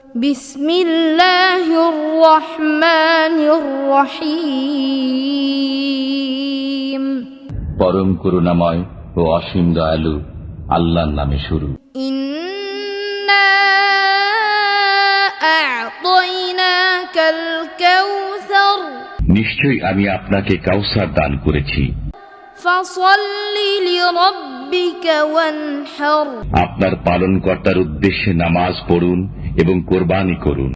بسم الله الرحمن الرحيم পরম করুণাময় ও অসীম দয়ালু আল্লাহর নামে শুরু إنا أعطيناك الكوثر নিশ্চয়ই আমি আপনাকে কাউসার দান করেছি فصل لربك وانحر আপনার পালনকর্তার উদ্দেশ্যে নামাজ পড়ুন এবং কোরবানি করুন।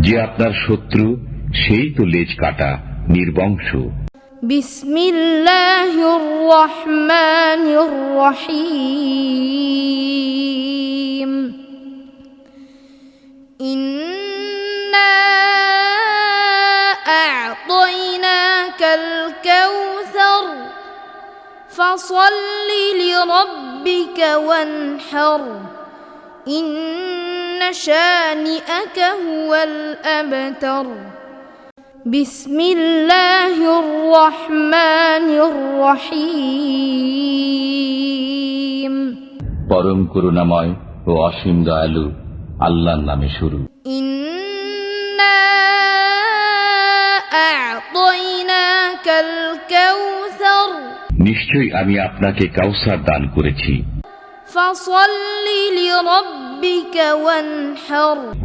যে আপনার শত্রু সেই তো লেজ কাটা নির্বংশ। বিস্মিল্লাহ فصل لربك وانحر إن شانئك هو الأبتر بسم الله الرحمن الرحيم পরম করুণাময় ও অসীম দয়ালু আল্লাহর নামে শুরু إنا নিশ্চয়ই আমি আপনাকে কাউসার দান করেছি।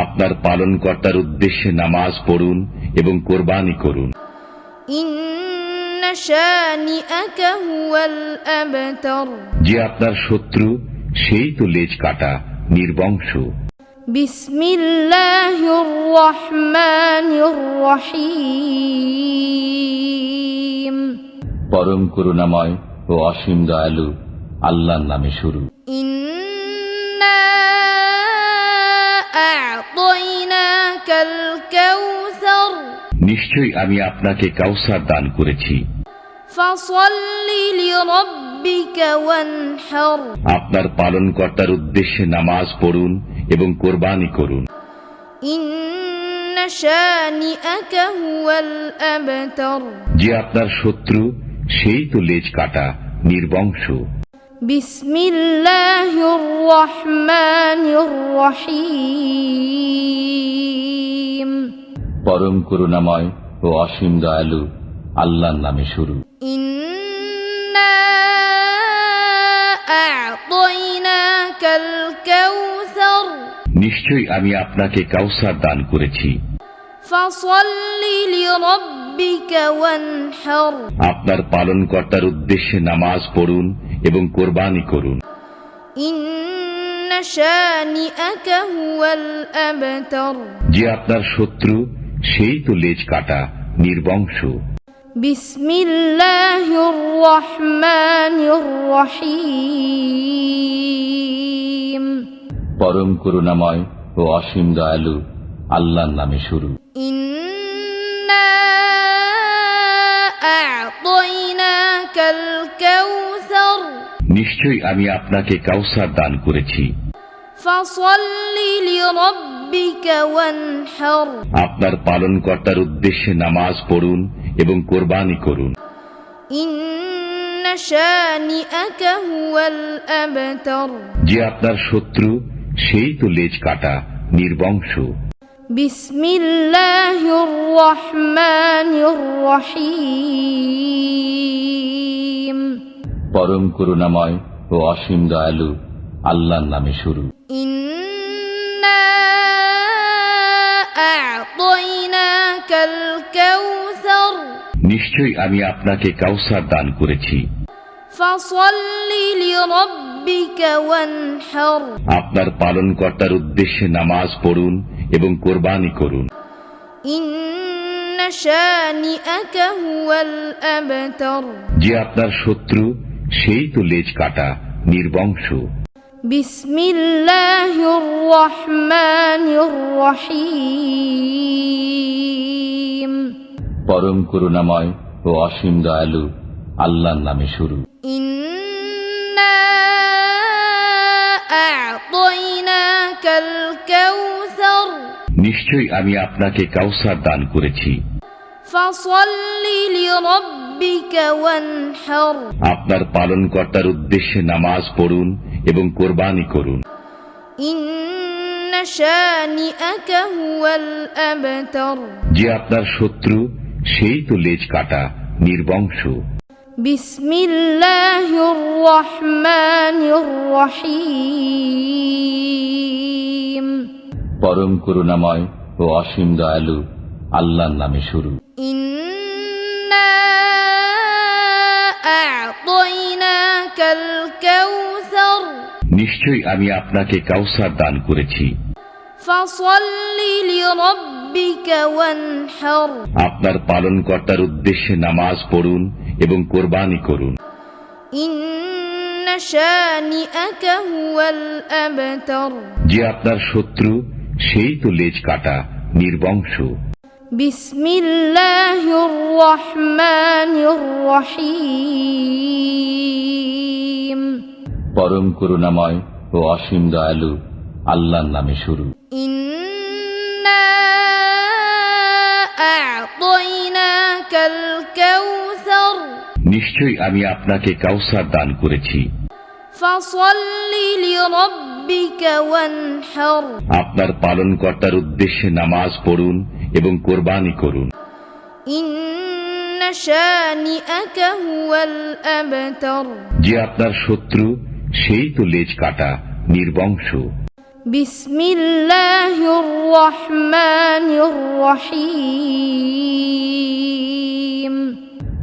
আপনার পালন কর্তার উদ্দেশ্যে নামাজ পড়ুন এবং কোরবানি করুন। যে আপনার শত্রু সেই তো লেজ কাটা নির্বংশ। বিসমিল্লাহির রহমানির রহিম। পরম করুণাময় ও অসীম দয়ালু আল্লাহর নামে শুরু। নিশ্চয়ই আমি আপনাকে কাউসার দান করেছি। আপনার পালন কর্তার উদ্দেশ্যে নামাজ পড়ুন এবং কোরবানি করুন। যে আপনার শত্রু সেই তো লেজ কাটা নির্বংশ। পরম করুণাময় ও অসীম দয়ালু আল্লাহর নামে শুরু। ইন্না নিশ্চয়ই আমি আপনাকে কাউসার দান করেছি। ফাসাল্লি আপনার পালনকর্তার উদ্দেশ্যে নামাজ পড়ুন এবং কোরবানি করুন। যে আপনার শত্রু সেই তো লেজ কাটা নির্বংশ। পরম করুণাময় ও অসীম দয়ালু আল্লাহর নামে শুরু। ইন নিশ্চয়ই আমি আপনাকে কাউসার দান করেছি। আপনার পালন কর্তার উদ্দেশ্যে নামাজ পড়ুন এবং কোরবানি করুন। যে আপনার শত্রু সেই তো লেজ কাটা নির্বংশ। বিসমিল্লাহির রহিম। পরম করুণাময় ও অসীম দয়ালু আল্লাহর নামে শুরু। নিশ্চয়ই আমি আপনাকে কাউসার দান করেছি। আপনার পালন কর্তার উদ্দেশ্যে নামাজ পড়ুন এবং কোরবানি করুন। যে আপনার শত্রু সেই তো লেজ কাটা নির্বংশ। পরম করুণাময় ও অসীম দয়ালু আল্লাহর নামে শুরু। ইন্না নিশ্চয়ই আমি আপনাকে কাউসার দান করেছি। ফাসাল্লি আপনার পালন কর্তার উদ্দেশ্যে নামাজ পড়ুন এবং কোরবানি করুন। যে আপনার শত্রু সেই তো লেজ কাটা নির্বংশ। পরম করুণাময় ও অসীম দয়ালু আল্লাহর নামে শুরু। ইন الكوثر নিশ্চয়ই আমি আপনাকে কাউসার দান করেছি فصل لربك وانحر আপনার পালনকর্তার উদ্দেশ্যে নামাজ পড়ুন এবং কোরবানি করুন إن شانئك هو الأبتر যে আপনার শত্রু সেই তো লেজ কাটা নির্বংশ بسم الله الرحمن الرحيم পরম করুণাময় ও অসীম দয়ালু আল্লাহর নামে শুরু। নিশ্চয়ই আমি আপনাকে কাউসার দান করেছি। আপনার পালন কর্তার উদ্দেশ্যে নামাজ পড়ুন এবং কোরবানি করুন। যে আপনার শত্রু সেই তো লেজ কাটা নির্বংশ।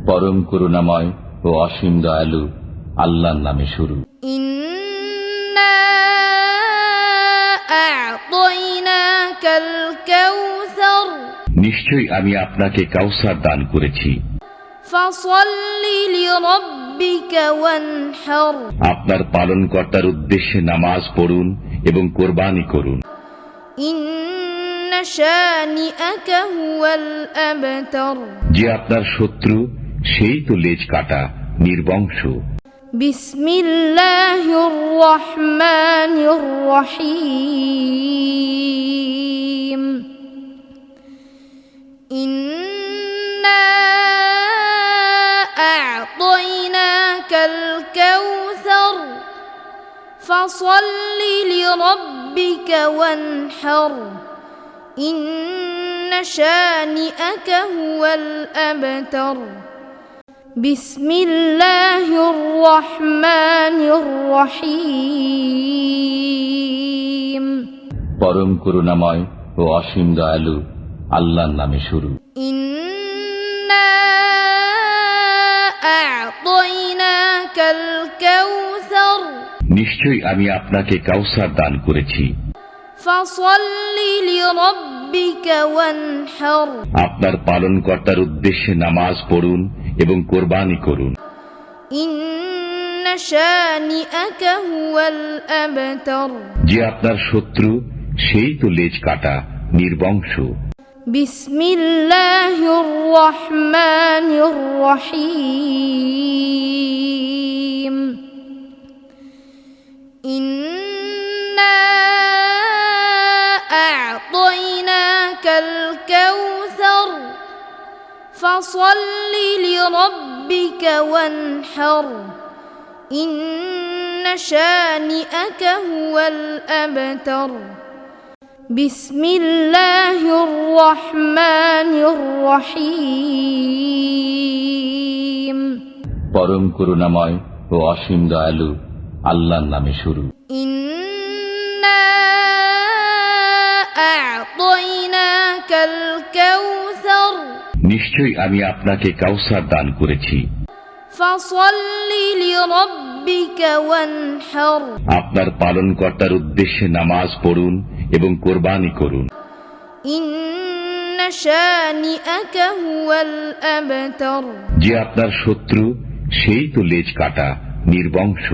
পরম করুণাময় ও অসীম দয়ালু আল্লাহর নামে শুরু। ইন্না নিশ্চয়ই আমি আপনাকে কাউসার দান করেছি। ফাসাল্লি আপনার পালনকর্তার উদ্দেশ্যে নামাজ পড়ুন এবং কোরবানি করুন। যে আপনার শত্রু সেই তো লেজ কাটা নির্বংশ। বিস্মিল্লাহ فصل لربك وانحر إن شانئك هو الأبتر بسم الله الرحمن الرحيم পরম করুণাময় ও অসীম দয়ালু আল্লাহর নামে শুরু إنا أعطيناك الكوثر নিশ্চয়ই আমি আপনাকে কাউসার দান করেছি। আপনার পালন কর্তার উদ্দেশ্যে নামাজ পড়ুন এবং কোরবানি করুন। যে আপনার শত্রু সেই তো লেজ কাটা নির্বংশ। বিসমিল্লাহির রহমানির রহিম। إنا أعطيناك الكوثر فصل لربك وانحر إن شانئك هو الأبتر بسم الله الرحمن الرحيم পরম করুণাময় ও অসীম দয়ালু আল্লাহর নামে শুরু। নিশ্চয়ই আমি আপনাকে কাউসার দান করেছি। আপনার পালন কর্তার উদ্দেশ্যে নামাজ পড়ুন এবং কোরবানি করুন। যে আপনার শত্রু সেই তো লেজ কাটা নির্বংশ।